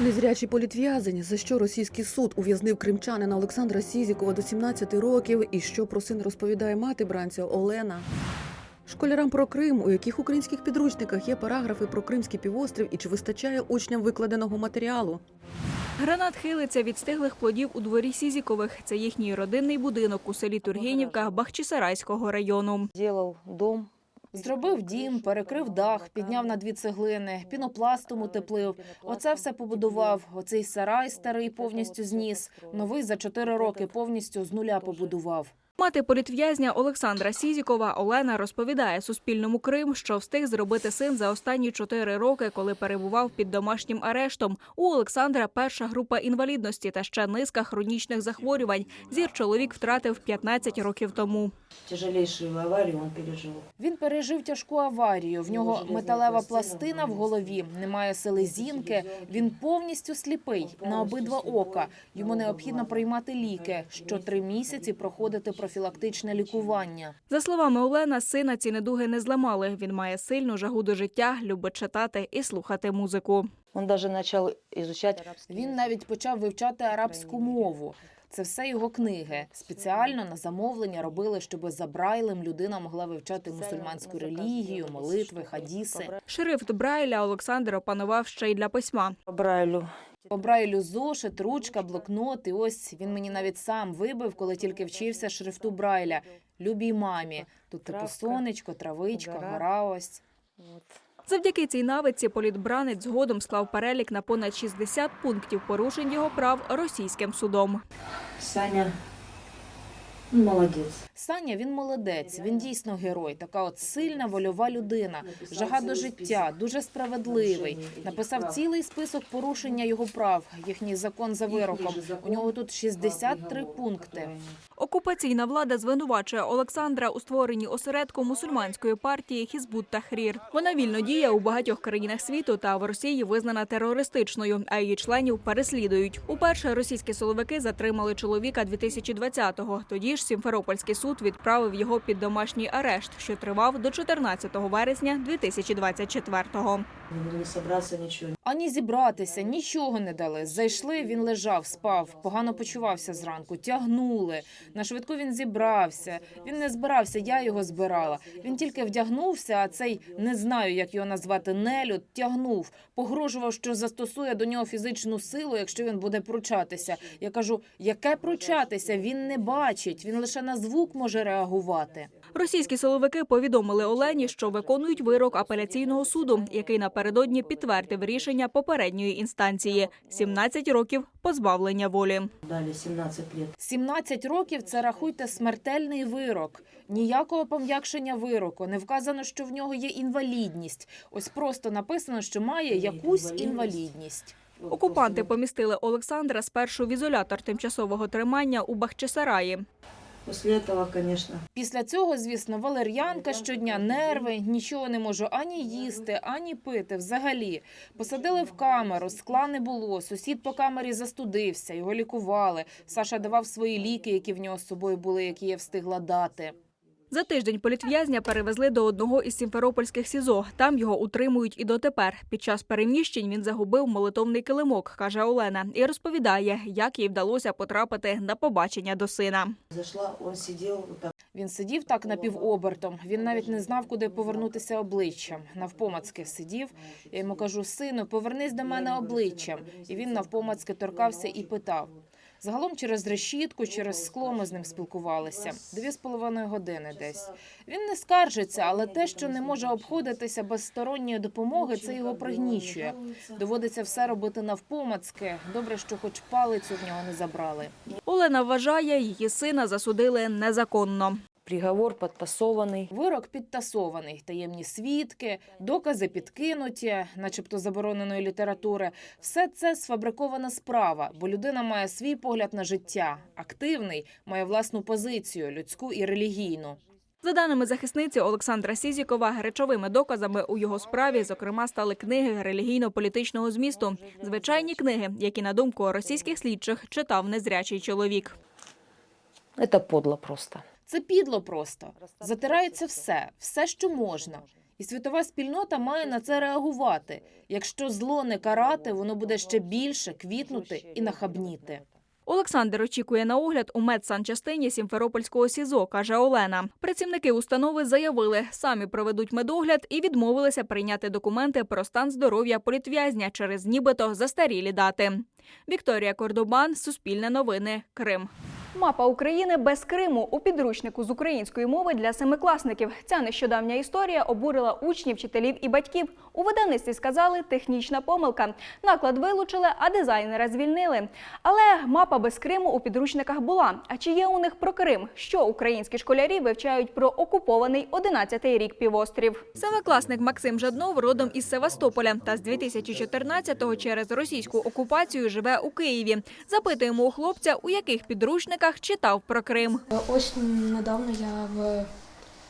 Незрячий політв'язень, за що російський суд ув'язнив кримчанина Олександра Сізікова до 17 років, і що про син розповідає мати бранця Олена. Школярам про Крим, у яких українських підручниках є параграфи про Кримський півострів і чи вистачає учням викладеного матеріалу. Гранат хилиться від стиглих плодів у дворі Сізікових. Це їхній родинний будинок у селі Тургенівка Бахчисарайського району. Делал дом. Зробив дім, перекрив дах, підняв на дві цеглини, пінопластом утеплив. Оце все побудував. Оцей сарай старий повністю зніс. Новий за чотири роки повністю з нуля побудував. Мати політв'язня Олександра Сізікова Олена розповідає Суспільному Крим, що встиг зробити син за останні чотири роки, коли перебував під домашнім арештом. У Олександра перша група інвалідності та ще низка хронічних захворювань. Зір чоловік втратив 15 років тому. Тяжелейшую аварию он пережил. Він пережив тяжку аварію. В нього металева пластина в голові, немає селезінки. Він повністю сліпий на обидва ока. Йому необхідно приймати ліки. Що три місяці проходити профілактичне лікування. За словами Олена, сина ці недуги не зламали. Він має сильну жагу до життя, любить читати і слухати музику. Даже начал изучать арабский Він навіть почав вивчати арабську мову. Це все його книги. Спеціально на замовлення робили, щоб за Брайлем людина могла вивчати мусульманську релігію, молитви, хадіси. Шрифт Брайля Олександр опанував ще й для письма. Брайлю. По Брайлю зошит, ручка, блокнот. І ось він мені навіть сам вибив, коли тільки вчився шрифту Брайля. Любій мамі. Тут типу сонечко, травичка, гора. ось. Завдяки цій навиці політбранець згодом склав перелік на понад 60 пунктів порушень його прав російським судом. Саня ну, молодец. Саня він молодець, він дійсно герой. Така от сильна вольова людина, жага до життя, дуже справедливий. Написав цілий список порушення його прав. Їхній закон за вироком. У нього тут 63 пункти. Окупаційна влада звинувачує Олександра у створенні осередку мусульманської партії Хізбут Тахрір. Вона вільно діє у багатьох країнах світу та в Росії визнана терористичною, а її членів переслідують. Уперше російські силовики затримали чоловіка 2020-го. Тоді ж Сімферопольський суд відправив його під домашній арешт, що тривав до 14 вересня 2024-го. Не собраться ничего. Ані зібратися, нічого не дали. Зайшли, він лежав, спав, погано почувався зранку, тягнули. На швидку він зібрався. Він не збирався, я його збирала. Він тільки вдягнувся, а цей не знаю, як його назвати, нелюд, тягнув, погрожував, що застосує до нього фізичну силу, якщо він буде пручатися. Я кажу, яке пручатися? Він не бачить, він лише на звук може реагувати. Російські силовики повідомили Олені, що виконують вирок апеляційного суду, який напередодні підтвердив рішення попередньої інстанції – 17 років позбавлення волі. Дали 17 лет. 17 років це рахуйте смертельний вирок. Ніякого пом'якшення вироку. Не вказано, що в нього є інвалідність. Ось просто написано, що має якусь інвалідність. Окупанти помістили Олександра спершу в ізолятор тимчасового тримання у Бахчисараї. После цього, звісно. Після цього, звісно, валер'янка щодня, нерви, нічого не можу ані їсти, ані пити. Взагалі посадили в камеру, скла не було. Сусід по камері застудився, його лікували. Саша давав свої ліки, які в нього з собою були, які я встигла дати. За тиждень політв'язня перевезли до одного із сімферопольських СІЗО. Там його утримують і дотепер. Під час переміщень він загубив молитовний килимок, каже Олена, і розповідає, як їй вдалося потрапити на побачення до сина. зашла, он сидел вот так. Він сидів так напівобертом. Він навіть не знав, куди повернутися обличчям. Навпомацьки сидів. Я йому кажу: сину, повернись до мене обличчям. І він навпомацьки торкався і питав. Загалом через решітку, через скло ми з ним спілкувалися. Дві з половиною години десь. Він не скаржиться, але те, що не може обходитися без сторонньої допомоги, це його пригнічує. Доводиться все робити навпомацьки. Добре, що хоч палицю в нього не забрали. Олена вважає, її сина засудили незаконно. Приговор подтасованный. Вирок підтасований, таємні свідки, докази підкинуті, начебто забороненої літератури. Все це сфабрикована справа, бо людина має свій погляд на життя, активний, має власну позицію, людську і релігійну. За даними захисниці Олександра Сізікова, речовими доказами у його справі, зокрема, стали книги релігійно-політичного змісту, звичайні книги, які на думку російських слідчих читав незрячий чоловік. Это подло просто. Це підло просто. Затирається все, все, що можна. І світова спільнота має на це реагувати. Якщо зло не карати, воно буде ще більше квітнути і нахабніти. Олександр очікує на огляд у медсанчастині Сімферопольського СІЗО, каже Олена. Працівники установи заявили, самі проведуть медогляд і відмовилися прийняти документи про стан здоров'я політв'язня через нібито застарілі дати. Вікторія Кордобан, Суспільне новини, Крим. Мапа України без Криму у підручнику з української мови для семикласників. Ця нещодавня історія обурила учнів, вчителів і батьків. У видавництві сказали технічна помилка. Наклад вилучили, а дизайнера звільнили. Але мапа без Криму у підручниках була. А чи є у них про Крим? Що українські школярі вивчають про окупований 11-й рік півострів? Семикласник Максим Жаднов родом із Севастополя та з 2014-го через російську окупацію живе у Києві. Запитуємо у хлопця, у яких підручниках читав про Крим. Ось недавно я в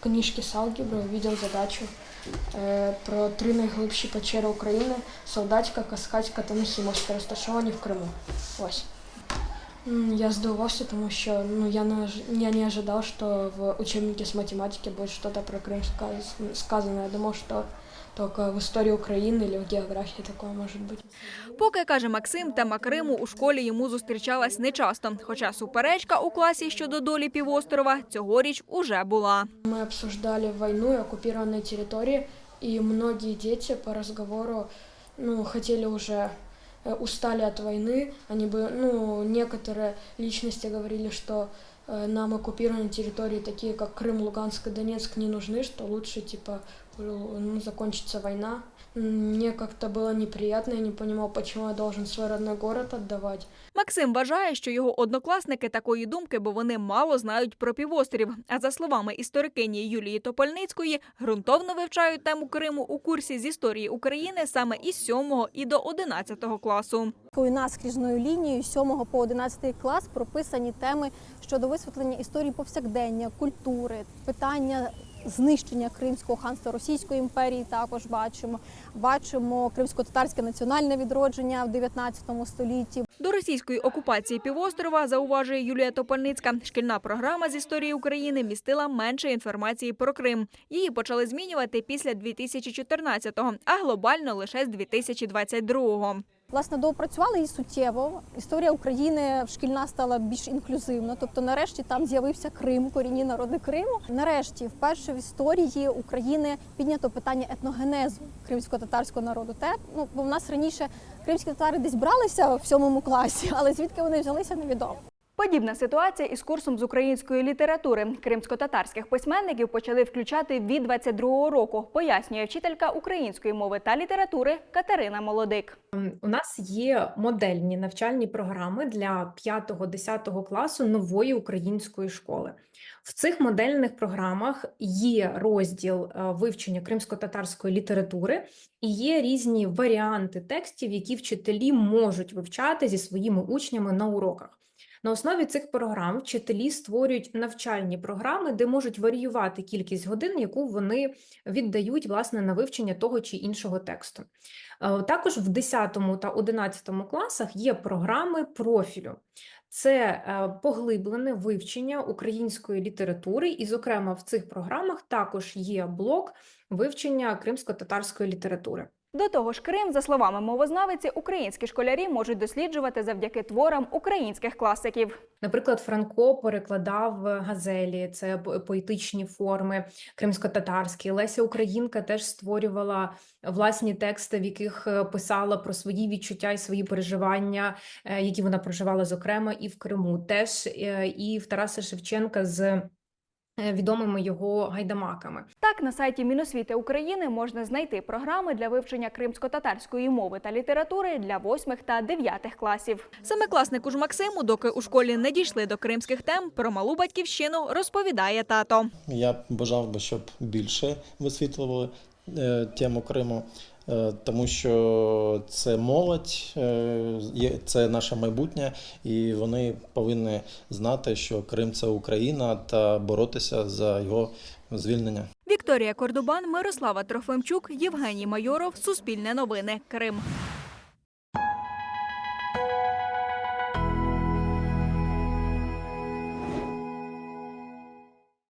книжці с алгебры увидел задачу э, про три найглибші печери України Солдатська, Каскадська та Нахімовська, розташовані в Криму. Ось. Я здивувався, тому що ну, я, не, я не ожидал, что в учебнике с математики будет что-то про Крым сказано. Я думал, что только в истории Украины или в географии такое может быть. Поки каже Максим, тема Криму у школі йому зустрічалась нечасто. Хоча суперечка у класі щодо долі півострова цьогоріч уже була. Мы обсуждали войну и оккупированные территории, и многие дети по разговору ну, хотели уже э, устали от войны. Они бы, ну, некоторые личности говорили, что э, нам оккупированные территории, такие как Крым, Луганск и Донецк, не нужны, что лучше, типа, э, ну, закончится война. Мне как-то было неприятно, я не понимал, почему я должен свой родной город отдавать. Максим вважає, що його однокласники такої думки, бо вони мало знають про півострів. А за словами історикині Юлії Топольницької, ґрунтовно вивчають тему Криму у курсі з історії України саме із 7 і до 11 класу. Такою наскріжною лінією з 7 по 11 клас прописані теми щодо висвітлення історії повсякдення, культури, питання знищення Кримського ханства Російської імперії. Також бачимо. Бачимо кримсько-татарське національне відродження в 19 столітті. До російської окупації півострова, зауважує Юлія Топольницька, шкільна програма з історії України містила менше інформації про Крим. Її почали змінювати після 2014-го, а глобально лише з 2022-го. Власне, доопрацювали її суттєво. Історія України шкільна стала більш інклюзивна. Тобто, нарешті там з'явився Крим, корінні народи Криму. Нарешті, вперше в історії України піднято питання етногенезу кримсько-татарського народу. Те, ну бо в нас раніше кримські татари десь бралися в сьомому класі, але звідки вони взялися, невідомо. Подібна ситуація із курсом з української літератури. Кримсько-татарських письменників почали включати від 22-го року, пояснює вчителька української мови та літератури Катерина Молодик. Ем, У нас є модельні навчальні програми для 5-10 класу нової української школи. В цих модельних програмах є розділ е, вивчення кримсько-татарської літератури і є різні варіанти текстів, які вчителі можуть вивчати зі своїми учнями на уроках. На основі цих програм вчителі створюють навчальні програми, де можуть варіювати кількість годин, яку вони віддають власне на вивчення того чи іншого тексту. Е, Також в 10 та 11 класах є програми профілю. Це е, поглиблене вивчення української літератури, і, зокрема, в цих програмах також є блок вивчення кримсько-татарської літератури. До того ж, Крим, за словами мовознавиці, українські школярі можуть досліджувати завдяки творам українських класиків. Наприклад, Франко перекладав газелі, це поетичні форми кримсько-татарські. Леся Українка теж створювала власні тексти, в яких е, писала про свої відчуття і свої переживання, е, які вона проживала, зокрема, і в Криму. Теж е, і в Тараса Шевченка з е, відомими його гайдамаками. Так, на сайті Міносвіти України можна знайти програми для вивчення кримсько-татарської мови та літератури для восьмих та дев'ятих класів. Семикласнику ж Максиму, доки у школі не дійшли до кримських тем, про малу батьківщину розповідає тато. Я бажав би, щоб більше висвітлювали е, тему Криму, е, тому що це молодь, е, є- це наше майбутнє, і вони повинні знати, що Крим це Україна та боротися за його звільнення. Вікторія Кордубан, Мирослава Трофимчук, Євгеній Майоров. Суспільне новини. Крим.